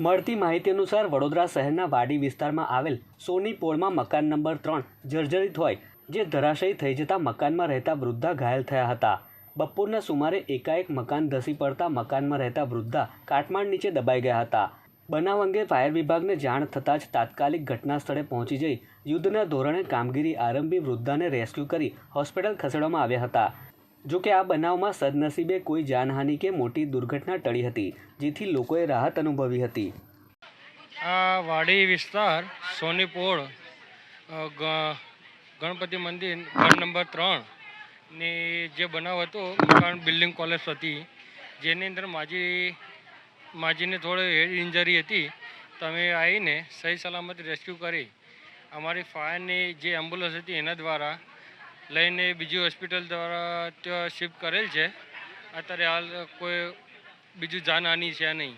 મળતી માહિતી અનુસાર વડોદરા શહેરના વાડી વિસ્તારમાં આવેલ સોની પોળમાં મકાન નંબર ત્રણ જર્જરિત હોય, જે ધરાશયી થઈ જતા મકાનમાં રહેતા વૃદ્ધા ઘાયલ થયા હતા. બપોરના સુમારે એકાએક મકાન ધસી પડતા મકાનમાં રહેતા વૃદ્ધા કાટમાળ નીચે દબાઈ ગયા હતા. બનાવ અંગે ફાયર વિભાગને જાણ થતાં જ તાત્કાલિક ઘટના સ્થળે પહોંચી જઈ યુદ્ધના ધોરણે કામગીરી આરંભી વૃદ્ધાને રેસ્ક્યુ કરી હોસ્પિટલ ખસેડવામાં આવ્યા હતા. જો કે આ બનાવમાં સદનસીબે કોઈ જાનહાનિ કે મોટી દુર્ઘટના ટળી હતી, જેથી લોકોએ રાહત અનુભવી હતી. આ વાડી વિસ્તાર સોનીપોળ ગણપતિ મંદિર, ઘર નંબર ત્રણની જે બનાવ હતો, મકાન બિલ્ડિંગ કોલેજ હતી, જેની અંદર માજી, માજીને થોડી હેડ ઇન્જરી હતી. તમે આવીને સહી સલામત રેસ્ક્યુ કરી. અમારી ફાયરની જે એમ્બ્યુલન્સ હતી એના દ્વારા લઈને બીજી હોસ્પિટલ દ્વારા ત્યાં શિફ્ટ કરેલ છે. અત્યારે હાલ કોઈ બીજું જાનહાનિ છે નહીં.